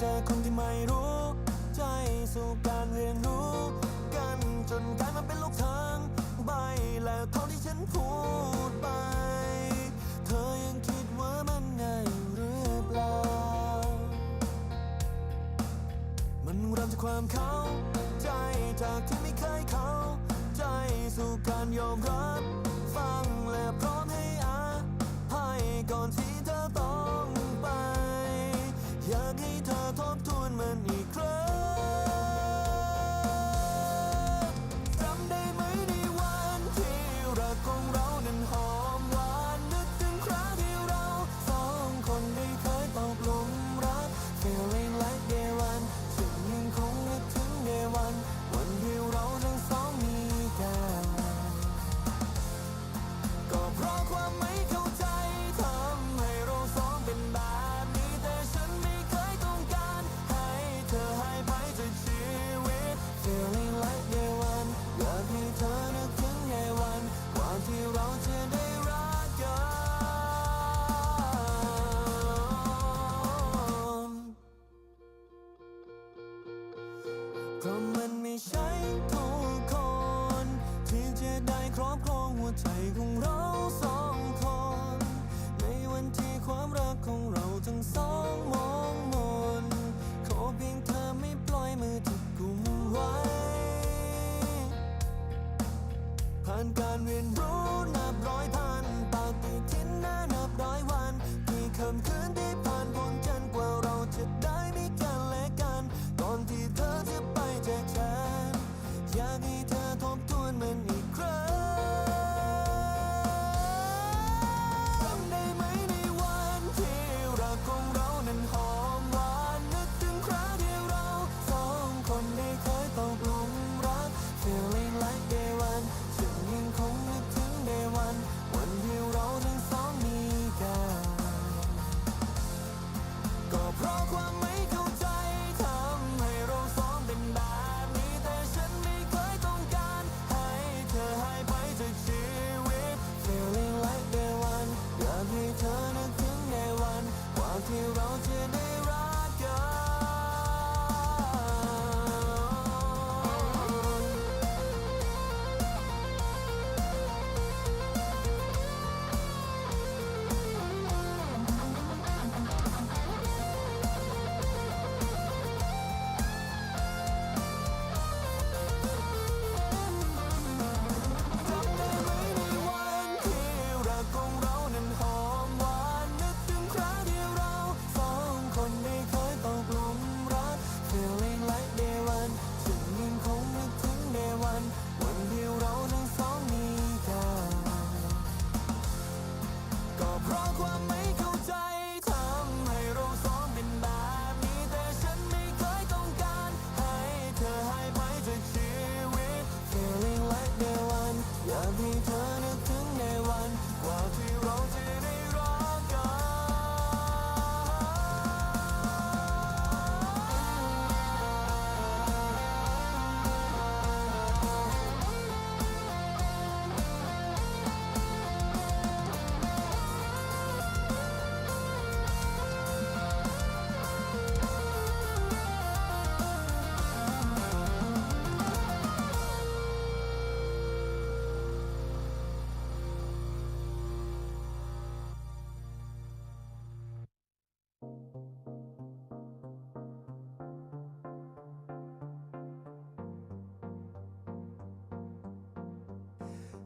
เจอคนที่ไม่รู้ ใจสู่การเรียนรู้ ugly you. ก็มันไม่ใช่ทุกคน ที่จะได้ครอบครองหัวใจของเราสองคน ในวันที่ความรักของเราทั้งสองมองมนขอเพียงเธอไม่ปล่อยมือที่กุมไวผ่านการเรียนรู้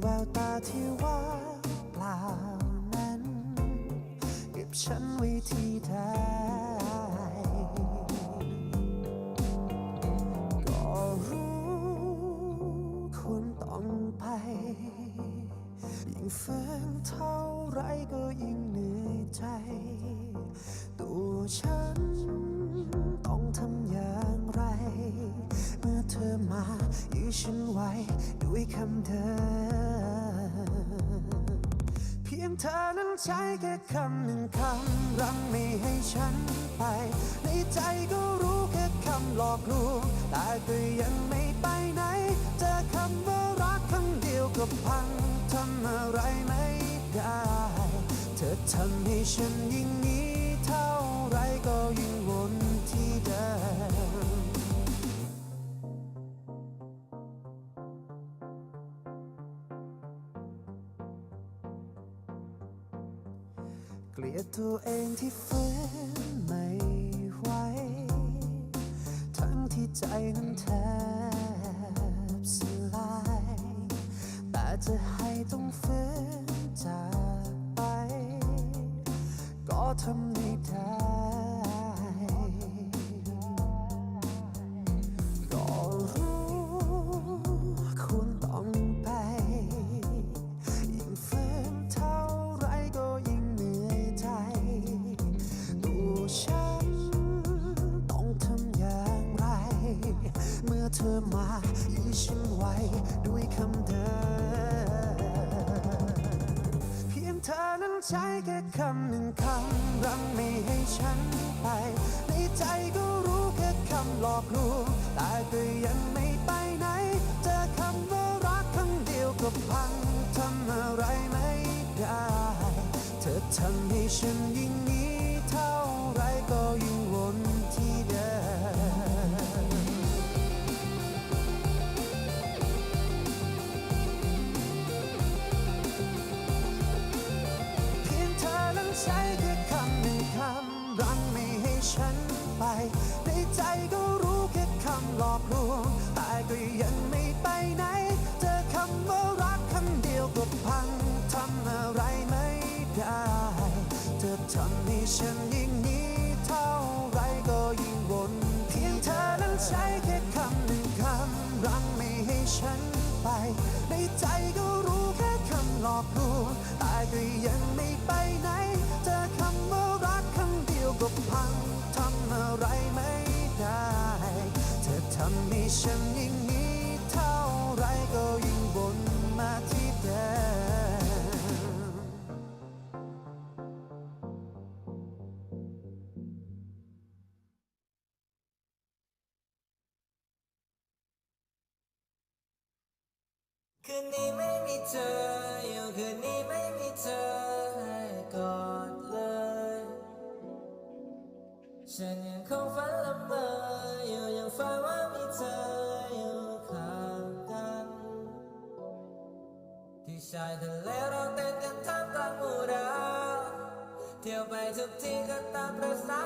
แววตาที่ว่าเปล่านั้น เก็บฉันไว้ที่ใดก็รู้คุณต้องไป ยิ่งฝืนเท่าไรก็ยิ่งเหนื่อยใจ ตัวฉัน ฉันไว้ด้วยคำเดิมเพียงเธอนั้นใช้แค่คำหนึ่งคำรังไม่ให้ฉันไป ในใจก็รู้แค่คำหลอกลวงแต่ก็ยังไม่ไปไหน เจอคำว่ารักคำเดียวก็พังทำอะไรไม่ได้ เธอทำให้ฉันยิ่งนี้เท่าไรก็ยิ่งวน ตัวเองที่ฝืนไม่ไหว ทั้งที่ใจนั้นแทบสลาย แต่จะให้ต้องฝืนจากไป ก็ทำไม่ได้ ด้วยคำเดิมเพียงเธอนั้นใช้แค่คำหนึ่งคำรั้งไม่ให้ฉันไป ในใจก็รู้แค่คำหลอกลวงแต่ก็ยังไม่ไปไหน เจอคำว่ารักคำเดียวก็พังทำอะไรไม่ได้ เธอทำให้ฉัน ในใจก็รู้แค่คำหลอกลวง แต่ก็ยังไม่ไปไหน เจอคำว่ารักคำเดียวก็พังทำอะไรไม่ได้ เธอทำให้ฉันยิ่งนี้เท่าไรก็ยิ่งวนเพียงเธอนั้นใช้แค่คำหนึ่งคำรั้งไม่ให้ฉันไป ในใจก็รู้แค่คำหลอกลวง ฉันยิ่งนี้เท่าไรก็ยิ่งวนมาที่เดิมคืนนี้ไม่มีเธอ อยู่คืนนี้ไม่มีเธอให้กอดเลย ฉันยังคงฝันละเมออยู่ยังฝันว่า ที่ชายทะเลเราเต้นกันท่ากลางหมู่ดาวเที่ยวไปทุกที่ก็ตามประสา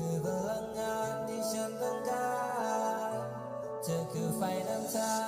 คือพลังงานที่ฉันต้องการ เธอคือไฟนำทาง